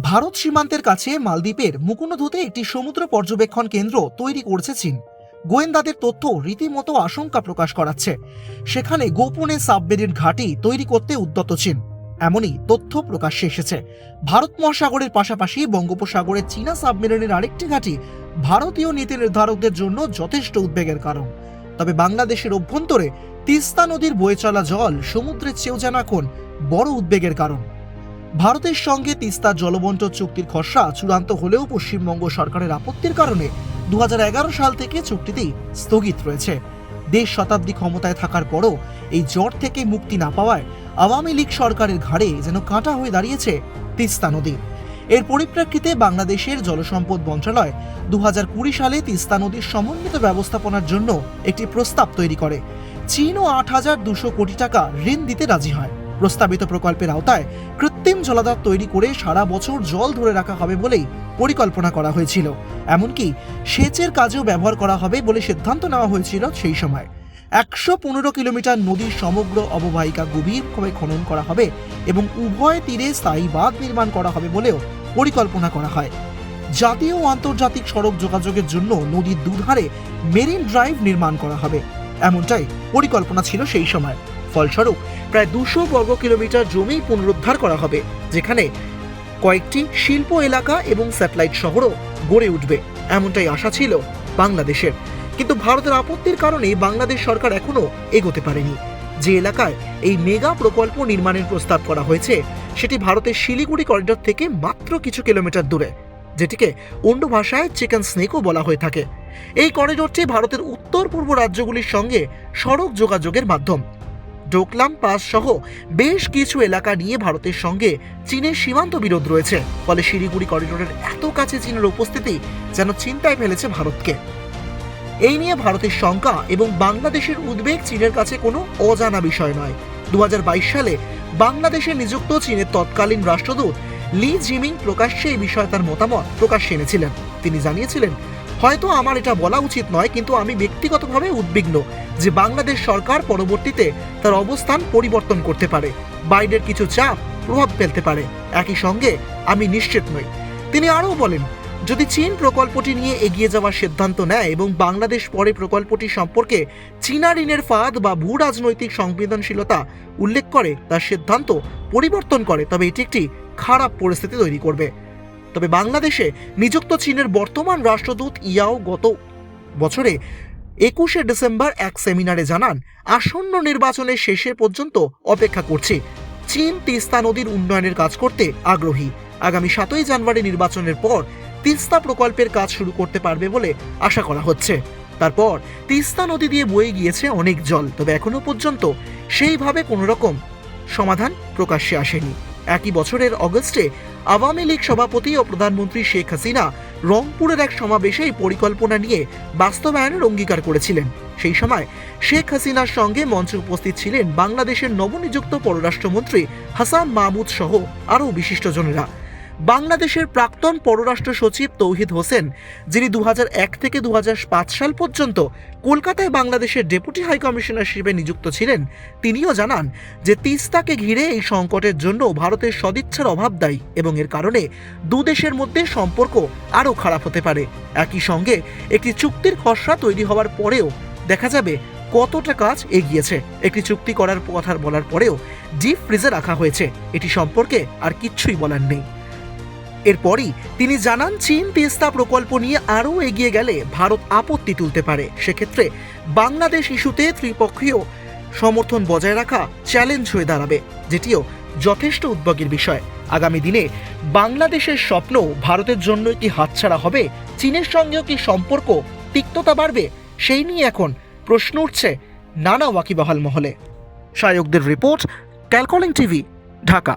ভারত সীমান্তের কাছে মালদ্বীপের মুকুন্দধুতে একটি সমুদ্র পর্যবেক্ষণ কেন্দ্র তৈরি করছে চীন। গোয়েন্দাদের তথ্য রীতিমতো আশঙ্কা প্রকাশ করাচ্ছে। সেখানে গোপনে সাবমেরিন ঘাঁটি তৈরি করতে উদ্যত চীন। এমনই তথ্য প্রকাশ্যে এসেছে। ভারত মহাসাগরের পাশাপাশি বঙ্গোপসাগরে চীনা সাবমেরিনের আরেকটি ঘাঁটি ভারতীয় নীতি নির্ধারকদের জন্য যথেষ্ট উদ্বেগের কারণ। তবে বাংলাদেশের অভ্যন্তরে তিস্তা নদীর বয়ে চলা জল সমুদ্রের চেয়েও যেন এখন বড় উদ্বেগের কারণ। ভারতের সঙ্গে তিস্তা জলবন্টন চুক্তির খসড়া চূড়ান্ত হলেও পশ্চিমবঙ্গ সরকারের আপত্তির কারণে দু হাজার এগারো সাল থেকে চুক্তিটি স্থগিত রয়েছে। দেশ শতাব্দী ক্ষমতায় থাকার পরও এই জ্বর থেকে মুক্তি না পাওয়ায় আওয়ামী লীগ সরকারের ঘাড়ে যেন কাঁটা হয়ে দাঁড়িয়েছে তিস্তা নদী। এর পরিপ্রেক্ষিতে বাংলাদেশের জলসম্পদ মন্ত্রণালয় দু কুড়ি সালে তিস্তা নদীর সমন্বিত ব্যবস্থাপনার জন্য একটি প্রস্তাব তৈরি করে। চীনও আট হাজার দুশো কোটি টাকা ঋণ দিতে রাজি হয়। প্রস্তাবিত প্রকল্পের আওতায় কৃত্রিম জলাধার তৈরি করে সারা বছর জল ধরে রাখা হবে বলেই পরিকল্পনা করা হয়েছিল। এমনকি সেচের কাজেও ব্যবহার করা হবে বলে সিদ্ধান্ত নেওয়া হয়েছিল সেই সময়। একশো পনেরো কিলোমিটার নদীর সমগ্র অববাহিকা গভীরভাবে খনন করা হবে এবং উভয় তীরে স্থায়ী বাঁধ নির্মাণ করা হবে বলেও পরিকল্পনা করা হয়। জাতীয় ও আন্তর্জাতিক সড়ক যোগাযোগের জন্য নদীর দুধারে মেরিন ড্রাইভ নির্মাণ করা হবে। এমনটাই পরিকল্পনা ছিল সেই সময়। ফলস্বরূপ, প্রায় দুশো বর্গ কিলোমিটার জমি পুনরুদ্ধার করা হবে, যেখানে কয়েকটি শিল্প এলাকা এবং স্যাটেলাইট শহরও গড়ে উঠবে, এমনটাই আশা ছিল বাংলাদেশের। কিন্তু ভারতের আপত্তির কারণে বাংলাদেশ সরকার এখনও এগোতে পারেনি। যে এলাকায় এই মেগা প্রকল্প নির্মাণের প্রস্তাব করা হয়েছে, সেটি ভারতের শিলিগুড়ি করিডোর থেকে মাত্র কিছু কিলোমিটার দূরে। যেটিকে অন্য ভাষায় চিকেন স্নেকও বলা হয়ে থাকে। এই করিডোরটি ভারতের উত্তর পূর্ব রাজ্যগুলির সঙ্গে সড়ক যোগাযোগের মাধ্যম। ডোকলাম পাস সহ বেশ কিছু এলাকা নিয়ে ভারতের সঙ্গে চীনের সীমান্ত বিরোধ রয়েছে, ফলে শিলিগুড়ি করিডোরের এত কাছে চীনের উপস্থিতি যেন চিন্তায় ফেলেছে ভারতকে। এই নিয়ে ভারতের শঙ্কা এবং বাংলাদেশের উদ্বেগ চীনের কাছে কোনো অজানা বিষয় নয়। দু সালে বাংলাদেশে নিযুক্ত চীনের তৎকালীন রাষ্ট্রদূত লি জিমিং প্রকাশ্যে এই বিষয়ে তার মতামত প্রকাশ্যে এনেছিলেন। তিনি জানিয়েছিলেন, হয়তো আমার এটা বলা উচিত নয়, কিন্তু আমি ব্যক্তিগতভাবে উদ্বিগ্ন যে বাংলাদেশ সরকার পরবর্তীতে তার অবস্থান পরিবর্তন করতে পারে। বাইডের কিছু চাপ প্রভাব ফেলতে পারে। একই সঙ্গে আমি নিশ্চিত নই। তিনি আরও বলেন যদি চীন প্রকল্পটি নিয়ে এগিয়ে যাওয়ার সিদ্ধান্ত নেয় এবং বাংলাদেশ পরে প্রকল্পটি সম্পর্কে চীনা ঋণের ফাঁদ বা ভূ রাজনৈতিক সংবেদনশীলতা উল্লেখ করে, তার সিদ্ধান্ত পরিবর্তন করে, তবে এটি একটি খারাপ পরিস্থিতি তৈরি করবে। তবে বাংলাদেশে নিযুক্ত চীনের বর্তমান রাষ্ট্রদূত ইয়াও গত বছরে একুশে ডিসেম্বর এক সেমিনারে জানান, আসন্ন নির্বাচনের শেষে পর্যন্ত অপেক্ষা করছে। চীন তিস্তা নদীর উন্নয়নের কাজ করতে আগ্রহী। আগামী সাতই জানুয়ারি নির্বাচনের পর তিস্তা প্রকল্পের কাজ শুরু করতে পারবে বলে আশা করা হচ্ছে। তারপর তিস্তা নদী দিয়ে বয়ে গিয়েছে অনেক জল, তবে এখনও পর্যন্ত সেইভাবে কোনো রকম সমাধান প্রকাশ্যে আসেনি। একই বছরের অগস্টে আওয়ামী লীগ সভাপতি ও প্রধানমন্ত্রী শেখ হাসিনা রংপুরের এক সমাবেশে এই পরিকল্পনা নিয়ে বাস্তবায়নের অঙ্গীকার করেছিলেন। সেই সময় শেখ হাসিনার সঙ্গে মঞ্চে উপস্থিত ছিলেন বাংলাদেশের নবনিযুক্ত পররাষ্ট্রমন্ত্রী হাসান মাহমুদ সহ আরও বিশিষ্টজনেরা। বাংলাদেশের প্রাক্তন পররাষ্ট্র সচিব তৌহিদ হোসেন, যিনি দু হাজার এক থেকে দু হাজার পাঁচ সাল পর্যন্ত কলকাতায় বাংলাদেশের ডেপুটি হাই কমিশনার হিসেবে নিযুক্ত ছিলেন, তিনিও জানান যে তিস্তাকে ঘিরে এই সংকটের জন্য ভারতের সদিচ্ছার অভাব দায়ী এবং এর কারণে দু দেশের মধ্যে সম্পর্ক আরও খারাপ হতে পারে। একই সঙ্গে একটি চুক্তির খসড়া তৈরি হওয়ার পরেও দেখা যাবে কতটা কাজ এগিয়েছে। একটি চুক্তি করার কথা বলার পরেও ডিপ ফ্রিজে রাখা হয়েছে। এটি সম্পর্কে আর কিচ্ছুই বলার নেই। এরপরই তিনি জানান, চীন তিস্তা প্রকল্প নিয়ে আরও এগিয়ে গেলে ভারত আপত্তি তুলতে পারে। সেক্ষেত্রে বাংলাদেশ ইস্যুতে ত্রিপক্ষীয় সমর্থন বজায় রাখা চ্যালেঞ্জ হয়ে দাঁড়াবে, যেটিও যথেষ্ট উদ্বেগের বিষয়। আগামী দিনে বাংলাদেশের স্বপ্ন ভারতের জন্য কি হাতছাড়া হবে, চীনের সঙ্গেও কি সম্পর্ক তিক্ততা বাড়বে, সেই নিয়ে এখন প্রশ্ন উঠছে নানা ওয়াকিবহাল মহলে। শায়কদের রিপোর্ট, ক্যালকলিং টিভি, ঢাকা।